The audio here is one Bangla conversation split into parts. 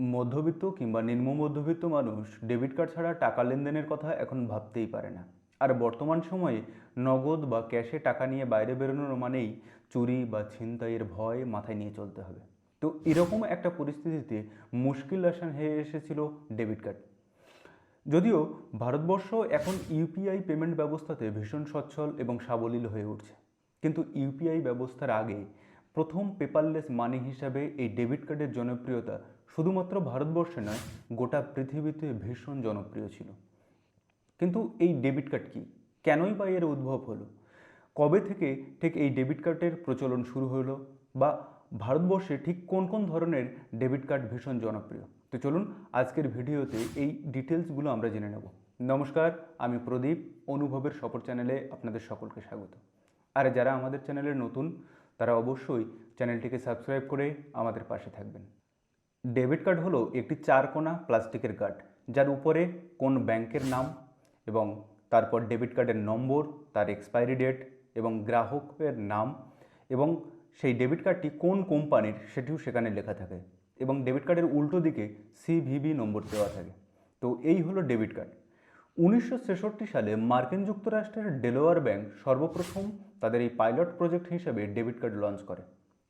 মধ্যবিত্ত কিংবা নিম্ন মধ্যবিত্ত মানুষ ডেবিট কার্ড ছাড়া টাকা লেনদেনের কথা এখন ভাবতেই পারে না। আর বর্তমান সময়ে নগদ বা ক্যাশে টাকা নিয়ে বাইরে বেরোনোর মানেই চুরি বা ছিনতাইয়ের ভয় মাথায় নিয়ে চলতে হবে। তো এরকম একটা পরিস্থিতিতে মুশকিল আসান হয়ে এসেছিল ডেবিট কার্ড যদিও ভারতবর্ষ এখন ইউপিআই পেমেন্ট ব্যবস্থাতে ভীষণ সচ্ছল এবং সাবলীল হয়ে উঠছে। কিন্তু ইউপিআই ব্যবস্থার আগে প্রথম পেপারলেস মানি হিসাবে এই ডেবিট কার্ডের জনপ্রিয়তা শুধুমাত্র ভারতবর্ষে নয়, গোটা পৃথিবীতে ভীষণ জনপ্রিয় ছিল। কিন্তু এই ডেবিট কার্ড কি? কেনই বা এর উদ্ভব হলো? কবে থেকে ঠিক এই ডেবিট কার্ডের প্রচলন শুরু হলো? বা ভারতবর্ষে ঠিক কোন কোন ধরনের ডেবিট কার্ড ভীষণ জনপ্রিয়? তো চলুন আজকের ভিডিওতে এই ডিটেলসগুলো আমরা জেনে নেব। নমস্কার, আমি প্রদীপ, অনুভবের সফর চ্যানেলে আপনাদের সকলকে স্বাগত। আর যারা আমাদের চ্যানেলে নতুন তারা অবশ্যই চ্যানেলটিকে সাবস্ক্রাইব করে আমাদের পাশে থাকবেন। ডেবিট কার্ড হলো একটি চারকোনা প্লাস্টিকের কার্ড, যার উপরে কোন ব্যাংকের নাম এবং তারপর ডেবিট কার্ডের নম্বর, তার এক্সপায়ারি ডেট এবং গ্রাহকের নাম এবং সেই ডেবিট কার্ডটি কোন কোম্পানির সেটিও সেখানে লেখা থাকে এবং ডেবিট কার্ডের উল্টো দিকে সিভিভি নম্বর দেওয়া থাকে। তো এই হলো ডেবিট কার্ড। উনিশশো ছেষট্টি সালে মার্কিন যুক্তরাষ্ট্রের ডেলোয়ার ব্যাংক সর্বপ্রথম তাদের এই পাইলট প্রজেক্ট হিসেবে ডেবিট কার্ড লঞ্চ করে।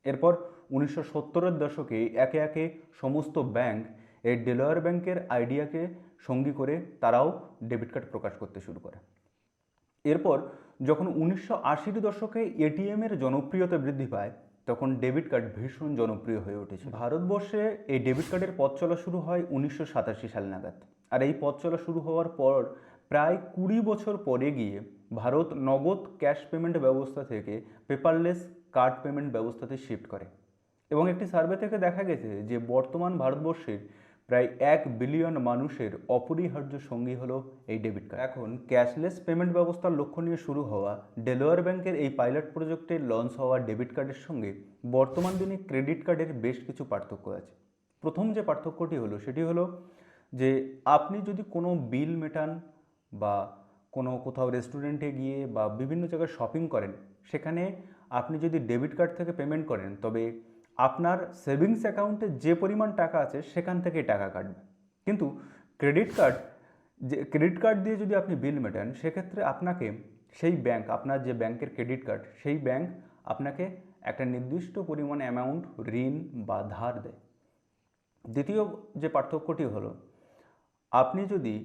এরপর উনিশশো সত্তরের দশকে একে একে সমস্ত ব্যাংক এই ডেলোয়ার ব্যাংকের আইডিয়াকে সঙ্গী করে তারাও ডেবিট কার্ড প্রকাশ করতে শুরু করে। এরপর যখন উনিশশো আশির দশকে এটিএমের জনপ্রিয়তা বৃদ্ধি পায়, তখন ডেবিট কার্ড ভীষণ জনপ্রিয় হয়ে উঠেছে। ভারতবর্ষে এই ডেবিট কার্ডের পথ চলা শুরু হয় উনিশশো সাতাশি সাল নাগাদ। আর এই পথ চলা শুরু হওয়ার পর প্রায় কুড়ি বছর পরে গিয়ে ভারত নগদ ক্যাশ পেমেন্ট ব্যবস্থা থেকে পেপারলেস কার্ড পেমেন্ট ব্যবস্থাতে শিফট করে। এবং একটি সার্ভে থেকে দেখা গেছে যে বর্তমান ভারতবর্ষের প্রায় এক বিলিয়ন মানুষের অপরিহার্য সঙ্গী হলো এই ডেবিট কার্ড। এখন ক্যাশলেস পেমেন্ট ব্যবস্থার লক্ষ্য নিয়ে শুরু হওয়া ডেলোয়ার ব্যাংকের এই পাইলট প্রজেক্টে লঞ্চ হওয়া ডেবিট কার্ডের সঙ্গে বর্তমান দিনে ক্রেডিট কার্ডের বেশ কিছু পার্থক্য আছে। প্রথম যে পার্থক্যটি হলো সেটি হলো যে আপনি যদি কোনো বিল মেটান বা কোনো কোথাও রেস্টুরেন্টে গিয়ে বা বিভিন্ন জায়গায় শপিং করেন, সেখানে আপনি যদি ডেবিট কার্ড থেকে পেমেন্ট করেন, তবে আপনার সেভিংস অ্যাকাউন্টে যে পরিমাণ টাকা আছে, সেখান থেকেই টাকা কাটবে। কিন্তু ক্রেডিট কার্ড যে ক্রেডিট কার্ড দিয়ে যদি আপনি বিল মেটান, সেক্ষেত্রে আপনাকে সেই ব্যাংক আপনার যে ব্যাংকের ক্রেডিট কার্ড সেই ব্যাংক আপনাকে একটা নির্দিষ্ট পরিমাণ অ্যামাউন্ট ঋণ বা ধার দেয়। দ্বিতীয় যে পার্থক্যটি হলো, আপনি যদি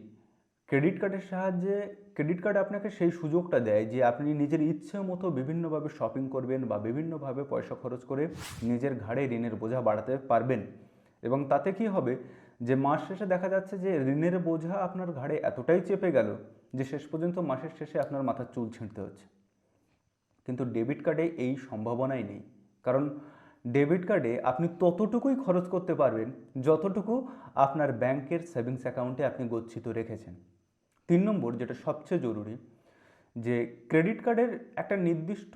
ক্রেডিট কার্ডের সাহায্যে, ক্রেডিট কার্ড আপনাকে সেই সুযোগটা দেয় যে আপনি নিজের ইচ্ছে মতো বিভিন্নভাবে শপিং করবেন বা বিভিন্নভাবে পয়সা খরচ করে নিজের ঘাড়ে ঋণের বোঝা বাড়াতে পারবেন। এবং তাতে কি হবে? যে মাস শেষে দেখা যাচ্ছে যে ঋণের বোঝা আপনার ঘাড়ে এতটাই চেপে গেল যে শেষ পর্যন্ত মাসের শেষে আপনার মাথার চুল ছিঁড়তে হচ্ছে। কিন্তু ডেবিট কার্ডে এই সম্ভাবনাই নেই। কারণ ডেবিট কার্ডে আপনি ততটুকুই খরচ করতে পারবেন যতটুকু আপনার ব্যাংকের সেভিংস অ্যাকাউন্টে আপনি গচ্ছিত রেখেছেন। তিন নম্বর যেটা সবচেয়ে জরুরি, যে ক্রেডিট কার্ডের একটা নির্দিষ্ট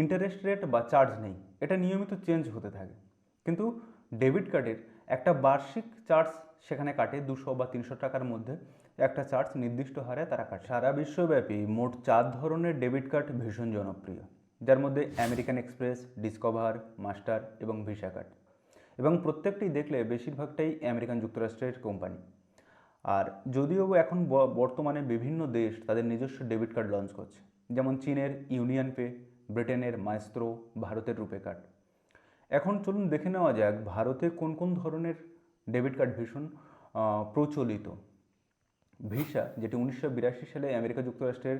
ইন্টারেস্ট রেট বা চার্জ নেই। এটা নিয়মিত চেঞ্জ হতে থাকে। কিন্তু ডেবিট কার্ডের একটা বার্ষিক চার্জ সেখানে কাটে দুশো বা তিনশো টাকার মধ্যে। একটা চার্জ নির্দিষ্ট হারে তারা কাটে। সারা বিশ্বব্যাপী মোট চার ধরনের ডেবিট কার্ড ভীষণ জনপ্রিয়, যার মধ্যে আমেরিকান এক্সপ্রেস ডিসকভার মাস্টার এবং ভিসা কার্ড এবং প্রত্যেকটি দেখলে বেশিরভাগটাই আমেরিকান যুক্তরাষ্ট্রের কোম্পানি আর যদিও এখন বর্তমানে বিভিন্ন দেশ তাদের নিজস্ব ডেবিট কার্ড লঞ্চ করছে। যেমন চীনের ইউনিয়ন পে ব্রিটেনের মাইস্ত্রো ভারতের রুপে কার্ড এখন চলুন দেখে নেওয়া যাক ভারতে কোন কোন ধরনের ডেবিট কার্ড ভীষণ প্রচলিত। ভিসা, যেটি উনিশশো বিরাশি সালে আমেরিকা যুক্তরাষ্ট্রের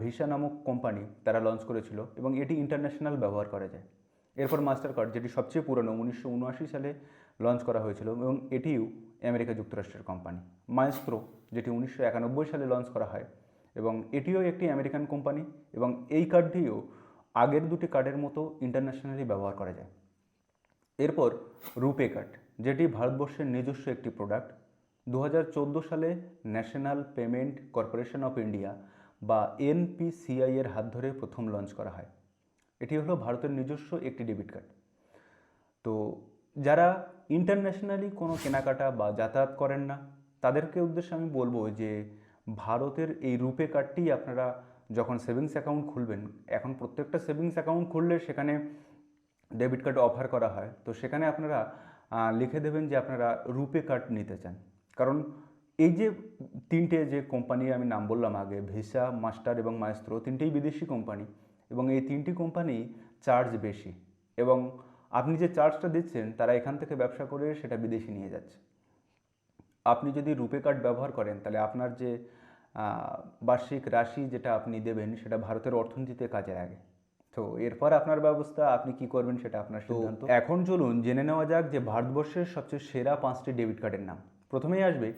ভিসা নামক কোম্পানি তারা লঞ্চ করেছিল এবং এটি ইন্টারন্যাশনাল ব্যবহার করা যায়। এরপর মাস্টার কার্ড যেটি সবচেয়ে পুরনো, উনিশশো উনআশি সালে লঞ্চ করা হয়েছিল এবং এটিও আমেরিকা যুক্তরাষ্ট্রের কোম্পানি মাইস্প্রো যেটি উনিশশো একানব্বই সালে লঞ্চ করা হয় এবং এটিও একটি আমেরিকান কোম্পানি এবং এই কার্ডটিও আগের দুটি কার্ডের মতো ইন্টারন্যাশনালি ব্যবহার করা যায়। এরপর রুপে কার্ড যেটি ভারতবর্ষের নিজস্ব একটি প্রোডাক্ট দু হাজার চোদ্দ সালে National Payment Corporation of India বা এনপিসিআই এর হাত ধরে প্রথম লঞ্চ করা হয়। এটি হলো ভারতের নিজস্ব একটি ডেবিট কার্ড। তো যারা ইন্টারন্যাশনালি কোনো কেনাকাটা বা যাতায়াত করেন না, তাদেরকে উদ্দেশ্যে আমি বলব যে ভারতের এই রুপে কার্ডটি আপনারা যখন সেভিংস অ্যাকাউন্ট খুলবেন, এখন প্রত্যেকটা সেভিংস অ্যাকাউন্ট খুললে সেখানে ডেবিট কার্ড অফার করা হয়। তো সেখানে আপনারা লিখে দেবেন যে আপনারা রুপে কার্ড নিতে চান। কারণ এই যে তিনটে যে কোম্পানি আমি নাম বললাম আগে, ভিসা, মাস্টার এবং মাইস্ত্রো তিনটেই বিদেশি কোম্পানি। এবং এই তিনটি কোম্পানি চার্জ বেশি। এবং আপনি যে চার্জটা দিচ্ছেন তারা এখান থেকে ব্যবসা করে সেটা বিদেশে নিয়ে যাচ্ছে। আপনি যদি রুপে কার্ড ব্যবহার করেন তাহলে আপনার যে বার্ষিক রাশি যেটা আপনি দেবেন সেটা ভারতের অর্থনীতিতে কাজে লাগে। তো এরপর আপনার ব্যবস্থা আপনি কি করবেন সেটা আপনার সিদ্ধান্ত। এখন চলুন জেনে নেওয়া যাক যে ভারতবর্ষের সবচেয়ে সেরা পাঁচটি ডেবিট কার্ডের নাম। প্রথমেই আসবে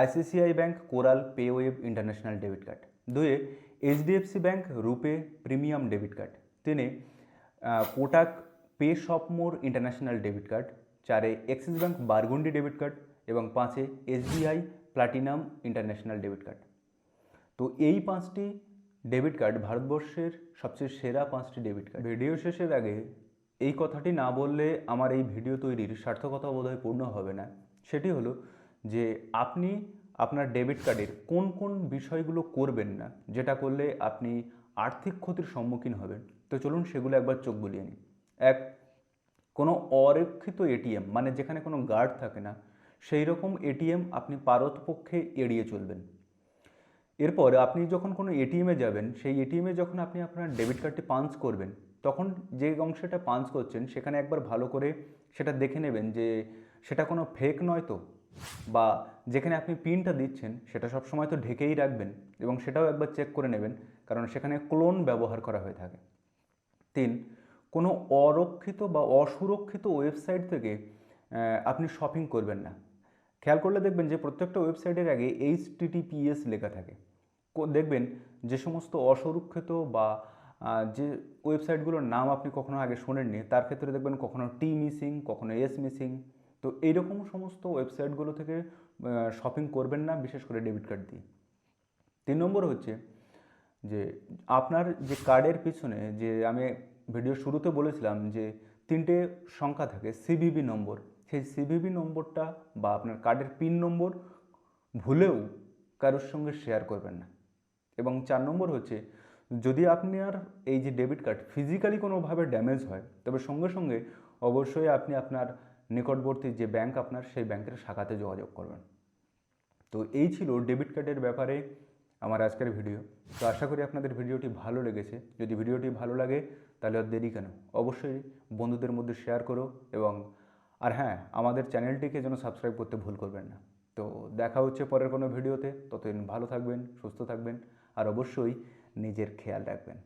ICICI bank Coral Paywave international debit card দুয়ে HDFC bank RuPay premium debit card তিনে Kotak pay shop more international debit card চারে Axis bank Burgundy debit card এবং পাঁচে SBI platinum international debit card তো এই পাঁচটি ডেবিট কার্ড ভারতবর্ষের সবচেয়ে সেরা পাঁচটি ডেবিট কার্ড ভিডিও শেষের আগে এই কথাটি না বললে আমার এই ভিডিও তৈরির সার্থকতা বোধহয় পূর্ণ হবে না। সেটি হলো যে আপনি আপনার ডেবিট কার্ডের কোন কোন বিষয়গুলো করবেন না, যেটা করলে আপনি আর্থিক ক্ষতির সম্মুখীন হবেন। তো চলুন সেগুলো একবার চোখ বুলিয়ে নিই। এক, কোনো অরক্ষিত এটিএম মানে যেখানে কোনো গার্ড থাকে না সেই রকম এটিএম আপনি পারতপক্ষে এড়িয়ে চলবেন। এরপর আপনি যখন কোনো এটিএমে যাবেন, সেই এটিএমে যখন আপনি আপনার ডেবিট কার্ডটি পাঞ্চ করবেন, তখন যে অংশটা পাঞ্চ করছেন, সেখানে একবার ভালো করে সেটা দেখে নেবেন যে সেটা কোনো ফেক নয় তো। বা যেখানে আপনি পিনটা দিচ্ছেন, সেটা সব সময় তো ঢেকেই রাখবেন এবং সেটাও একবার চেক করে নেবেন, কারণ সেখানে ক্লোন ব্যবহার করা হয়ে থাকে। তিন, কোনো অরক্ষিত বা অসুরক্ষিত ওয়েবসাইট থেকে আপনি শপিং করবেন না। খেয়াল করলে দেখবেন যে প্রত্যেকটা ওয়েবসাইটের আগে এইচ টিটিপিএস লেখা থাকে। দেখবেন যে সমস্ত অসুরক্ষিত বা যে ওয়েবসাইটগুলোর নাম আপনি কখনো আগে শোনেননি, তার ক্ষেত্রে দেখবেন কখনো টি মিসিং কখনো এস মিসিং তো এইরকম সমস্ত ওয়েবসাইটগুলো থেকে শপিং করবেন না, বিশেষ করে ডেবিট কার্ড দিয়ে। তিন নম্বর হচ্ছে যে, আপনার যে কার্ডের পিছনে যে আমি ভিডিও শুরুতে বলেছিলাম যে তিনটে সংখ্যা থাকে সিভিভি নম্বর। সেই সিভিভি নম্বরটা বা আপনার কার্ডের পিন নম্বর ভুলেও কারোর সঙ্গে শেয়ার করবেন না। এবং চার নম্বর হচ্ছে, যদি আপনার এই যে ডেবিট কার্ড ফিজিক্যালি কোনোভাবে ড্যামেজ হয়, তবে সঙ্গে সঙ্গে অবশ্যই আপনি আপনার নিকটবর্তী যে ব্যাংক আপনার, সেই ব্যাংকের শাখাতে যোগাযোগ করবেন। তো এই ছিল ডেবিট কার্ডের ব্যাপারে আমার আজকের ভিডিও। তো আশা করি আপনাদের ভিডিওটি ভালো লেগেছে। যদি ভিডিওটি ভালো লাগে, তাহলে আর দেরি কেন? অবশ্যই বন্ধুদের মধ্যে শেয়ার করো এবং, আর হ্যাঁ আমাদের চ্যানেলটিকে যেন সাবস্ক্রাইব করতে ভুল করবেন না। তো দেখা হচ্ছে পরের কোনো ভিডিওতে। ততদিন ভালো থাকবেন, সুস্থ থাকবেন, আর অবশ্যই নিজের খেয়াল রাখবেন।